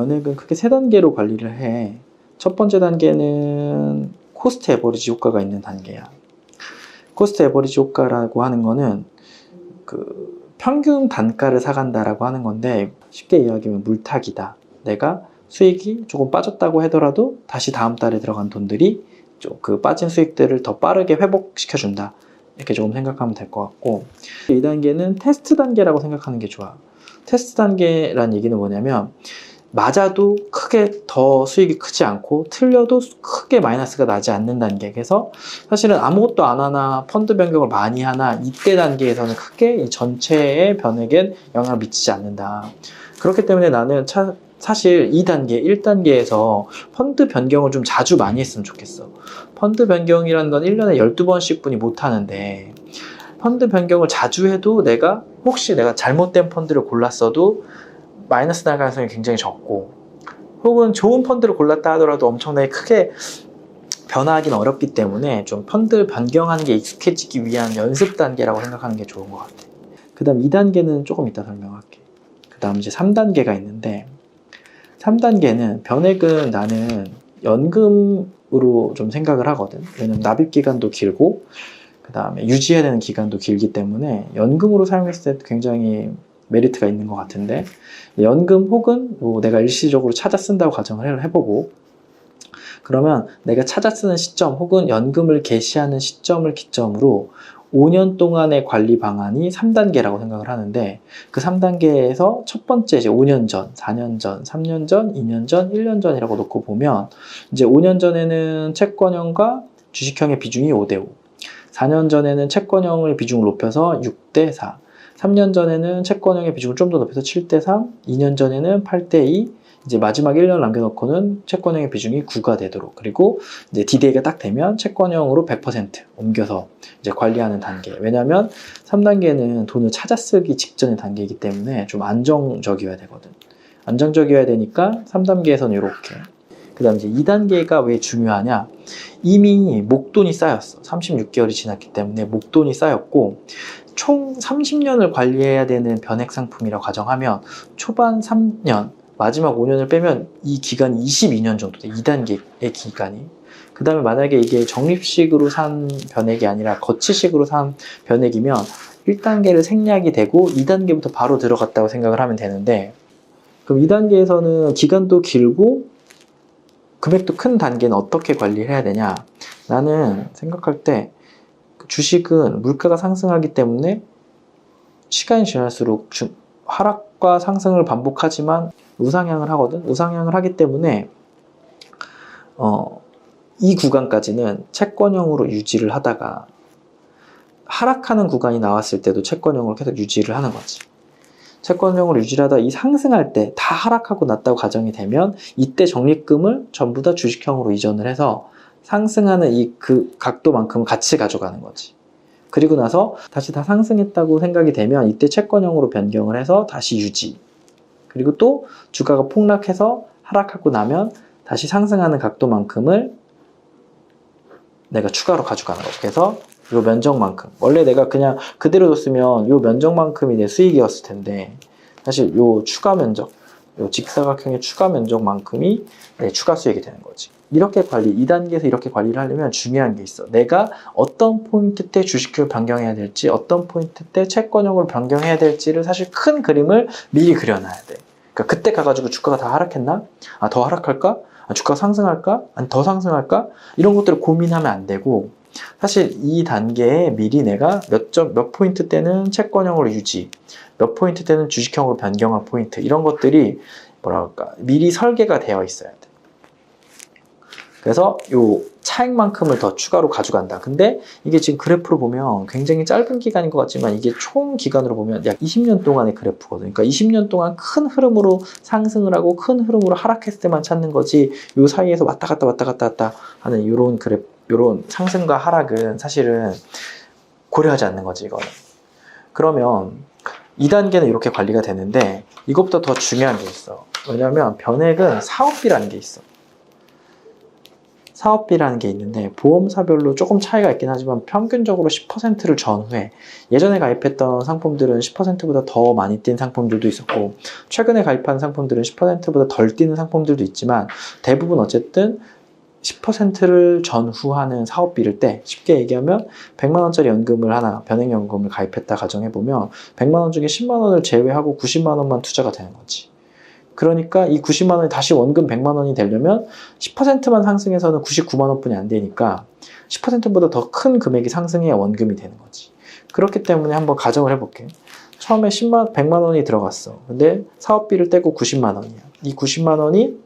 변액은 크게 세 단계로 관리를 해. 첫 번째 단계는 코스트 에버리지 효과가 있는 단계야. 코스트 에버리지 효과라고 하는 거는 그 평균 단가를 사간다라고 하는 건데 쉽게 이야기하면 물타기다. 내가 수익이 조금 빠졌다고 하더라도 다시 다음 달에 들어간 돈들이 좀그 빠진 수익들을 더 빠르게 회복시켜 준다. 이렇게 조금 생각하면 될 것 같고 이 단계는 테스트 단계라고 생각하는 게 좋아. 테스트 단계란 얘기는 뭐냐면 맞아도 크게 더 수익이 크지 않고 틀려도 크게 마이너스가 나지 않는 단계. 그래서 사실은 아무것도 안 하나 펀드 변경을 많이 하나 이때 단계에서는 크게 이 전체의 변액엔 영향을 미치지 않는다. 그렇기 때문에 나는 차- 사실 2단계, 1단계에서 펀드 변경을 좀 자주 많이 했으면 좋겠어. 펀드 변경이라는 건 1년에 12번씩 분이 못 하는데 펀드 변경을 자주 해도 내가 혹시 내가 잘못된 펀드를 골랐어도 마이너스 날 가능성이 굉장히 적고 혹은 좋은 펀드를 골랐다 하더라도 엄청나게 크게 변화하기는 어렵기 때문에 좀 펀드 변경하는 게 익숙해지기 위한 연습 단계라고 생각하는 게 좋은 것 같아. 그 다음 2단계는 조금 이따 설명할게. 그 다음 이제 3단계가 있는데 3단계는 변액은 나는 연금으로 좀 생각을 하거든. 왜냐면 납입 기간도 길고 그 다음에 유지해야 되는 기간도 길기 때문에 연금으로 사용했을 때 굉장히 메리트가 있는 것 같은데 연금 혹은 뭐 내가 일시적으로 찾아 쓴다고 가정을 해보고 그러면 내가 찾아 쓰는 시점 혹은 연금을 개시하는 시점을 기점으로 5년 동안의 관리 방안이 3단계라고 생각을 하는데 그 3단계에서 첫 번째 이제 5년 전, 4년 전, 3년 전, 2년 전, 1년 전이라고 놓고 보면 이제 5년 전에는 채권형과 주식형의 비중이 5대 5. 4년 전에는 채권형의 비중을 높여서 6대 4. 3년 전에는 채권형의 비중을 좀 더 높여서 7대 3. 2년 전에는 8대 2. 이제 마지막 1년 남겨놓고는 채권형의 비중이 9가 되도록 그리고 이제 D-Day가 딱 되면 채권형으로 100% 옮겨서 이제 관리하는 단계. 왜냐하면 3단계는 돈을 찾아 쓰기 직전의 단계이기 때문에 좀 안정적이어야 되거든. 안정적이어야 되니까 3단계에서는 이렇게. 그 다음 이제 2단계가 왜 중요하냐. 이미 목돈이 쌓였어. 36개월이 지났기 때문에 목돈이 쌓였고, 총 30년을 관리해야 되는 변액 상품이라고 가정하면, 초반 3년, 마지막 5년을 빼면 이 기간이 22년 정도 돼. 2단계의 기간이. 그 다음에 만약에 이게 적립식으로 산 변액이 아니라 거치식으로 산 변액이면 1단계를 생략이 되고 2단계부터 바로 들어갔다고 생각을 하면 되는데 그럼 2단계에서는 기간도 길고 금액도 큰 단계는 어떻게 관리해야 되냐 나는 생각할 때그 주식은 물가가 상승하기 때문에 시간이 지날수록 주- 하락과 상승을 반복하지만 우상향을 하거든 우상향을 하기 때문에 어, 이 구간까지는 채권형으로 유지를 하다가 하락하는 구간이 나왔을 때도 채권형으로 계속 유지를 하는 거지. 채권형으로 유지를 하다 이 상승할 때 다 하락하고 났다고 가정이 되면 이때 적립금을 전부 다 주식형으로 이전을 해서 상승하는 이 그 각도만큼 같이 가져가는 거지. 그리고 나서 다시 다 상승했다고 생각이 되면 이때 채권형으로 변경을 해서 다시 유지. 그리고 또 주가가 폭락해서 하락하고 나면 다시 상승하는 각도만큼을 내가 추가로 가져가는 거죠. 그래서 요 면적만큼. 원래 내가 그냥 그대로 뒀으면 요 면적만큼이 내 수익이었을 텐데 사실 요 추가 면적, 요 직사각형의 추가 면적만큼이 내 추가 수익이 되는 거지. 이렇게 관리, 2단계에서 이렇게 관리를 하려면 중요한 게 있어. 내가 어떤 포인트 때 주식을 변경해야 될지, 어떤 포인트 때 채권형으로 변경해야 될지를 사실 큰 그림을 미리 그려놔야 돼. 그러니까 그때 가가지고 주가가 다 하락했나? 아, 더 하락할까? 아, 주가가 상승할까? 아니, 더 상승할까? 이런 것들을 고민하면 안 되고, 사실 이 단계에 미리 내가 몇 점, 몇 포인트 때는 채권형으로 유지, 몇 포인트 때는 주식형으로 변경할 포인트, 이런 것들이 뭐랄까, 미리 설계가 되어 있어야 돼. 그래서 요 차익만큼을 더 추가로 가져간다. 근데 이게 지금 그래프로 보면 굉장히 짧은 기간인 것 같지만 이게 총 기간으로 보면 약 20년 동안의 그래프거든요. 그러니까 20년 동안 큰 흐름으로 상승을 하고 큰 흐름으로 하락했을 때만 찾는 거지 요 사이에서 왔다 갔다 왔다 갔다 왔다 하는 요런 그래프, 요런 상승과 하락은 사실은 고려하지 않는 거지, 이거는. 그러면 2단계는 이렇게 관리가 되는데 이것보다 더 중요한 게 있어. 왜냐면 변액은 사업비라는 게 있어. 사업비라는 게 있는데 보험사별로 조금 차이가 있긴 하지만 평균적으로 10%를 전후에 예전에 가입했던 상품들은 10%보다 더 많이 뛴 상품들도 있었고 최근에 가입한 상품들은 10%보다 덜 뛰는 상품들도 있지만 대부분 어쨌든 10%를 전후하는 사업비를 때 쉽게 얘기하면 100만 원짜리 연금을 하나 변액연금을 가입했다 가정해 보면 100만 원 중에 10만 원을 제외하고 90만 원만 투자가 되는 거지. 그러니까 이 90만 원이 다시 원금 100만 원이 되려면 10%만 상승해서는 99만 원뿐이 안 되니까 10%보다 더 큰 금액이 상승해야 원금이 되는 거지. 그렇기 때문에 한번 가정을 해볼게. 처음에 10만 100만 원이 들어갔어. 근데 사업비를 떼고 90만 원이야. 이 90만 원이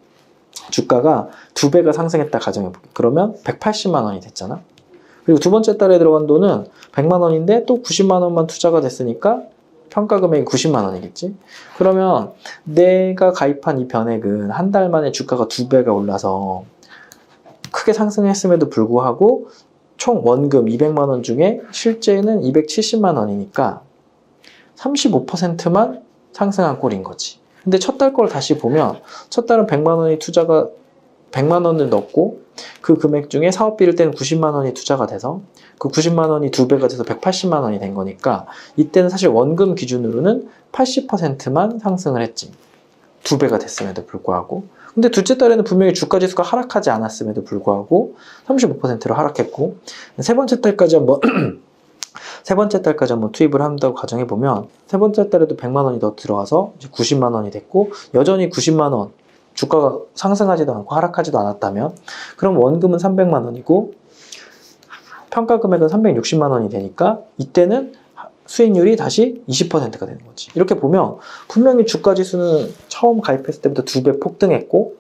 주가가 두 배가 상승했다 가정해볼게. 그러면 180만 원이 됐잖아. 그리고 두 번째 달에 들어간 돈은 100만 원인데 또 90만 원만 투자가 됐으니까 평가 금액이 90만 원이겠지. 그러면 내가 가입한 이 변액은 한 달 만에 주가가 두 배가 올라서 크게 상승했음에도 불구하고 총 원금 200만 원 중에 실제는 270만 원이니까 35%만 상승한 꼴인 거지. 근데 첫 달 걸 다시 보면 첫 달은 100만 원이 투자가 100만 원을 넣고 그 금액 중에 사업비를 뗀 90만 원이 투자가 돼서 그 90만 원이 두 배가 돼서 180만 원이 된 거니까 이때는 사실 원금 기준으로는 80%만 상승을 했지. 두 배가 됐음에도 불구하고. 근데 둘째 달에는 분명히 주가 지수가 하락하지 않았음에도 불구하고 35%로 하락했고 세 번째 달까지 한번 세 번째 달까지 한번 투입을 한다고 가정해 보면 세 번째 달에도 100만 원이 더 들어가서 이제 90만 원이 됐고 여전히 90만 원 주가가 상승하지도 않고 하락하지도 않았다면 그럼 원금은 300만 원이고 평가 금액은 360만 원이 되니까 이때는 수익률이 다시 20%가 되는 거지. 이렇게 보면 분명히 주가 지수는 처음 가입했을 때부터 두 배 폭등했고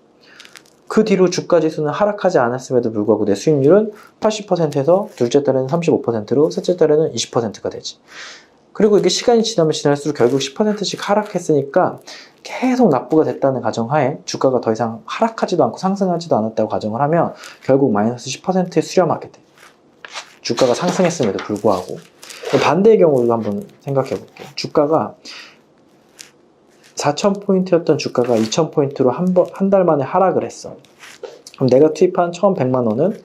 그 뒤로 주가 지수는 하락하지 않았음에도 불구하고 내 수익률은 80%에서 둘째 달에는 35%로 셋째 달에는 20%가 되지. 그리고 이게 시간이 지나면 지날수록 결국 10%씩 하락했으니까 계속 납부가 됐다는 가정하에 주가가 더 이상 하락하지도 않고 상승하지도 않았다고 가정을 하면 결국 마이너스 10%에 수렴하게 돼. 주가가 상승했음에도 불구하고 반대의 경우도 한번 생각해 볼게요. 주가가 4,000포인트였던 주가가 2,000포인트로 한, 번, 한 달 만에 하락을 했어. 그럼 내가 투입한 처음 100만 원은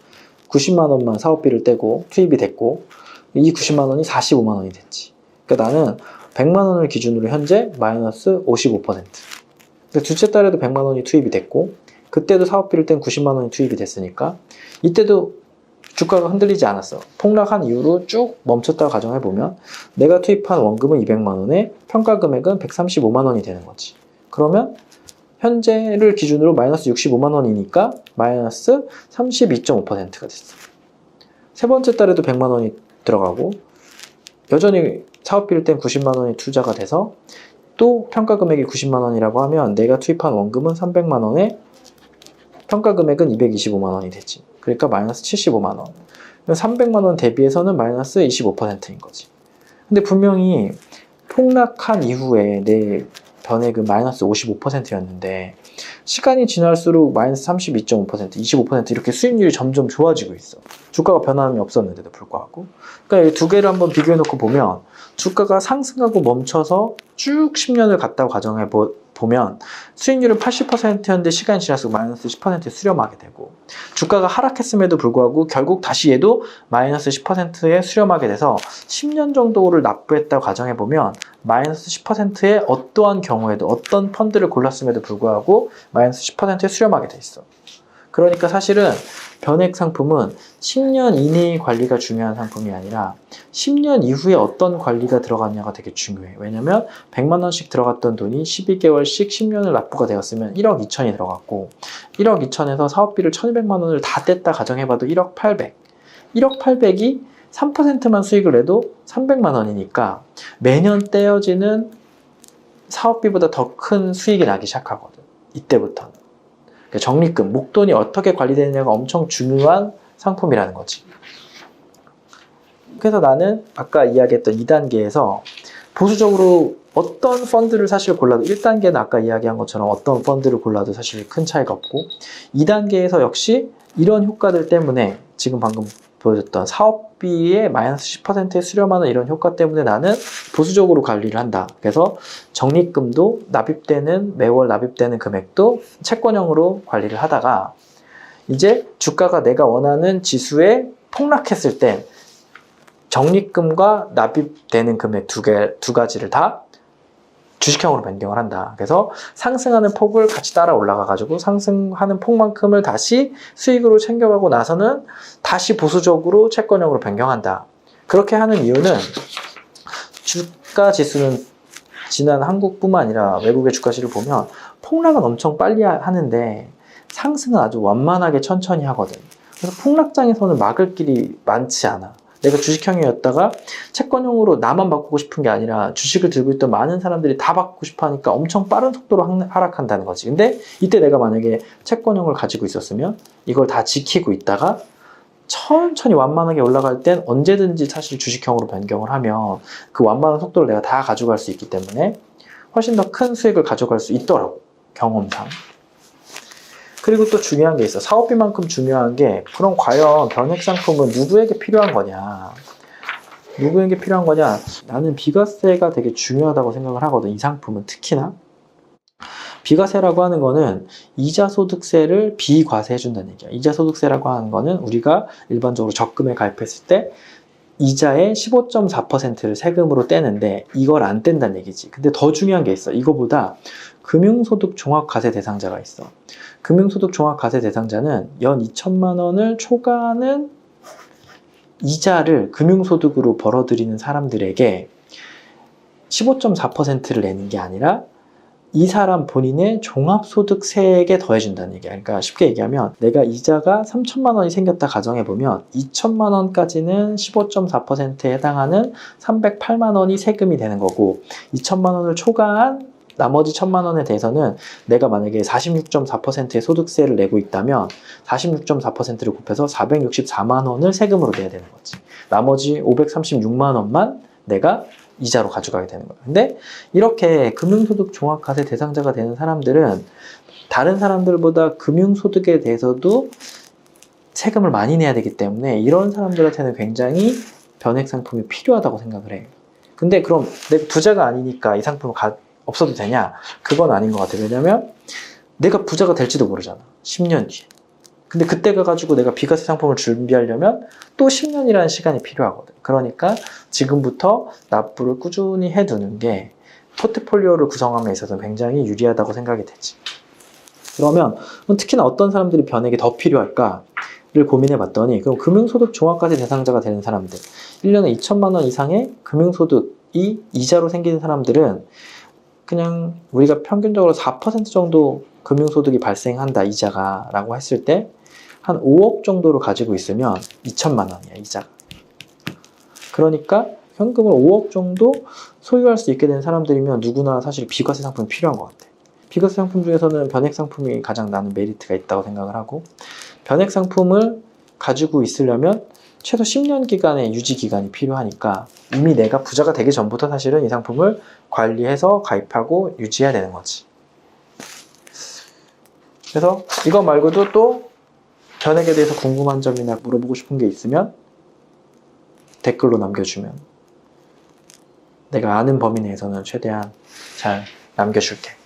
90만 원만 사업비를 떼고 투입이 됐고 이 90만 원이 45만 원이 됐지. 그러니까 나는 100만 원을 기준으로 현재 마이너스 55%. 그러니까 둘째 달에도 100만 원이 투입이 됐고 그때도 사업비를 뗀 90만 원이 투입이 됐으니까 이때도 주가가 흔들리지 않았어. 폭락한 이후로 쭉 멈췄다고 가정해 보면 내가 투입한 원금은 200만 원에 평가 금액은 135만 원이 되는 거지. 그러면 현재를 기준으로 마이너스 65만 원이니까 마이너스 32.5%가 됐어. 세 번째 달에도 100만 원이 들어가고 여전히 사업비를 뗀 90만 원이 투자가 돼서 또 평가 금액이 90만 원이라고 하면 내가 투입한 원금은 300만 원에 평가 금액은 225만 원이 되지. 그러니까 마이너스 75만 원. 300만 원 대비해서는 마이너스 25%인 거지. 근데 분명히 폭락한 이후에 내 변액은 마이너스 55%였는데 시간이 지날수록 마이너스 32.5%, 25% 이렇게 수익률이 점점 좋아지고 있어. 주가가 변함이 없었는데도 불구하고. 그러니까 이 두 개를 한번 비교해 놓고 보면 주가가 상승하고 멈춰서 쭉 10년을 갔다고 가정해 보, 보면 수익률은 80%였는데 시간이 지날수록 마이너스 10%에 수렴하게 되고 주가가 하락했음에도 불구하고 결국 다시 얘도 마이너스 10%에 수렴하게 돼서 10년 정도를 납부했다고 가정해 보면 마이너스 10%의 어떠한 경우에도 어떤 펀드를 골랐음에도 불구하고 마이너스 10%에 수렴하게 돼 있어. 그러니까 사실은 변액 상품은 10년 이내의 관리가 중요한 상품이 아니라 10년 이후에 어떤 관리가 들어갔냐가 되게 중요해. 왜냐면 100만 원씩 들어갔던 돈이 12개월씩 10년을 납부가 되었으면 1억 2천이 들어갔고 1억 2천에서 사업비를 1200만 원을 다 뗐다 가정해봐도 1억 800. 1억 800이 3%만 수익을 내도 300만 원이니까 매년 떼어지는 사업비보다 더 큰 수익이 나기 시작하거든. 이때부터는. 그러니까 적립금, 목돈이 어떻게 관리되느냐가 엄청 중요한 상품이라는 거지. 그래서 나는 아까 이야기했던 2단계에서 보수적으로 어떤 펀드를 사실 골라도 1단계는 아까 이야기한 것처럼 어떤 펀드를 골라도 사실 큰 차이가 없고 2단계에서 역시 이런 효과들 때문에 지금 방금 보여줬던 사업비의 마이너스 10%에 수렴하는 이런 효과 때문에 나는 보수적으로 관리를 한다. 그래서 적립금도 납입되는 매월 납입되는 금액도 채권형으로 관리를 하다가 이제 주가가 내가 원하는 지수에 폭락했을 때 적립금과 납입되는 금액 두 개, 두 가지를 다 주식형으로 변경을 한다. 그래서 상승하는 폭을 같이 따라 올라가가지고 상승하는 폭만큼을 다시 수익으로 챙겨가고 나서는 다시 보수적으로 채권형으로 변경한다. 그렇게 하는 이유는 주가 지수는 지난 한국뿐만 아니라 외국의 주가 지수를 보면 폭락은 엄청 빨리 하- 하는데 상승은 아주 완만하게 천천히 하거든. 그래서 폭락장에서는 막을 길이 많지 않아. 내가 주식형이었다가 채권형으로 나만 바꾸고 싶은 게 아니라 주식을 들고 있던 많은 사람들이 다 바꾸고 싶어 하니까 엄청 빠른 속도로 하- 하락한다는 거지. 근데 이때 내가 만약에 채권형을 가지고 있었으면 이걸 다 지키고 있다가 천천히 완만하게 올라갈 땐 언제든지 사실 주식형으로 변경을 하면 그 완만한 속도를 내가 다 가져갈 수 있기 때문에 훨씬 더 큰 수익을 가져갈 수 있더라고. 경험상. 그리고 또 중요한 게 있어. 사업비만큼 중요한 게, 그럼 과연 변액 상품은 누구에게 필요한 거냐? 누구에게 필요한 거냐? 나는 비과세가 되게 중요하다고 생각을 하거든. 이 상품은 특히나. 비과세라고 하는 거는 이자 소득세를 비과세 해 준다는 얘기야. 이자 소득세라고 하는 거는 우리가 일반적으로 적금에 가입했을 때 이자의 15.4%를 세금으로 떼는데 이걸 안 뗀다는 얘기지. 근데 더 중요한 게 있어. 이거보다 금융소득 종합과세 대상자가 있어. 금융소득 종합과세 대상자는 연 2천만 원을 초과하는 이자를 금융소득으로 벌어들이는 사람들에게 15.4%를 내는 게 아니라 이 사람 본인의 종합소득세액에 더해준다는 얘기야. 그러니까 쉽게 얘기하면 내가 이자가 3천만 원이 생겼다 가정해보면 2천만 원까지는 15.4%에 해당하는 308만 원이 세금이 되는 거고 2천만 원을 초과한 나머지 천만 원에 대해서는 내가 만약에 46.4%의 소득세를 내고 있다면 46.4%를 곱해서 464만 원을 세금으로 내야 되는 거지. 나머지 536만 원만 내가 이자로 가져가게 되는 거야. 근데 이렇게 금융소득 종합과세 대상자가 되는 사람들은 다른 사람들보다 금융소득에 대해서도 세금을 많이 내야 되기 때문에 이런 사람들한테는 굉장히 변액 상품이 필요하다고 생각을 해. 근데 그럼 내 부자가 아니니까 이 상품을 가- 없어도 되냐? 그건 아닌 것 같아. 왜냐면 내가 부자가 될지도 모르잖아. 10년 뒤에. 근데 그때 가가지고 내가 비과세 상품을 준비하려면 또 10년이라는 시간이 필요하거든. 그러니까 지금부터 납부를 꾸준히 해두는 게 포트폴리오를 구성함에 있어서 굉장히 유리하다고 생각이 되지. 그러면 특히나 어떤 사람들이 변액이 더 필요할까를 고민해 봤더니 그럼 금융소득 종합과세 대상자가 되는 사람들 1년에 2천만 원 이상의 금융소득이 이자로 생기는 사람들은 그냥 우리가 평균적으로 4% 정도 금융소득이 발생한다 이자가 라고 했을 때 한 5억 정도를 가지고 있으면 2천만 원이야 이자가. 그러니까 현금을 5억 정도 소유할 수 있게 된 사람들이면 누구나 사실 비과세 상품이 필요한 것 같아. 비과세 상품 중에서는 변액 상품이 가장 나는 메리트가 있다고 생각을 하고 변액 상품을 가지고 있으려면 최소 10년 기간의 유지 기간이 필요하니까 이미 내가 부자가 되기 전부터 사실은 이 상품을 관리해서 가입하고 유지해야 되는 거지. 그래서 이거 말고도 또 변액에 대해서 궁금한 점이나 물어보고 싶은 게 있으면 댓글로 남겨주면 내가 아는 범위 내에서는 최대한 잘 남겨줄게.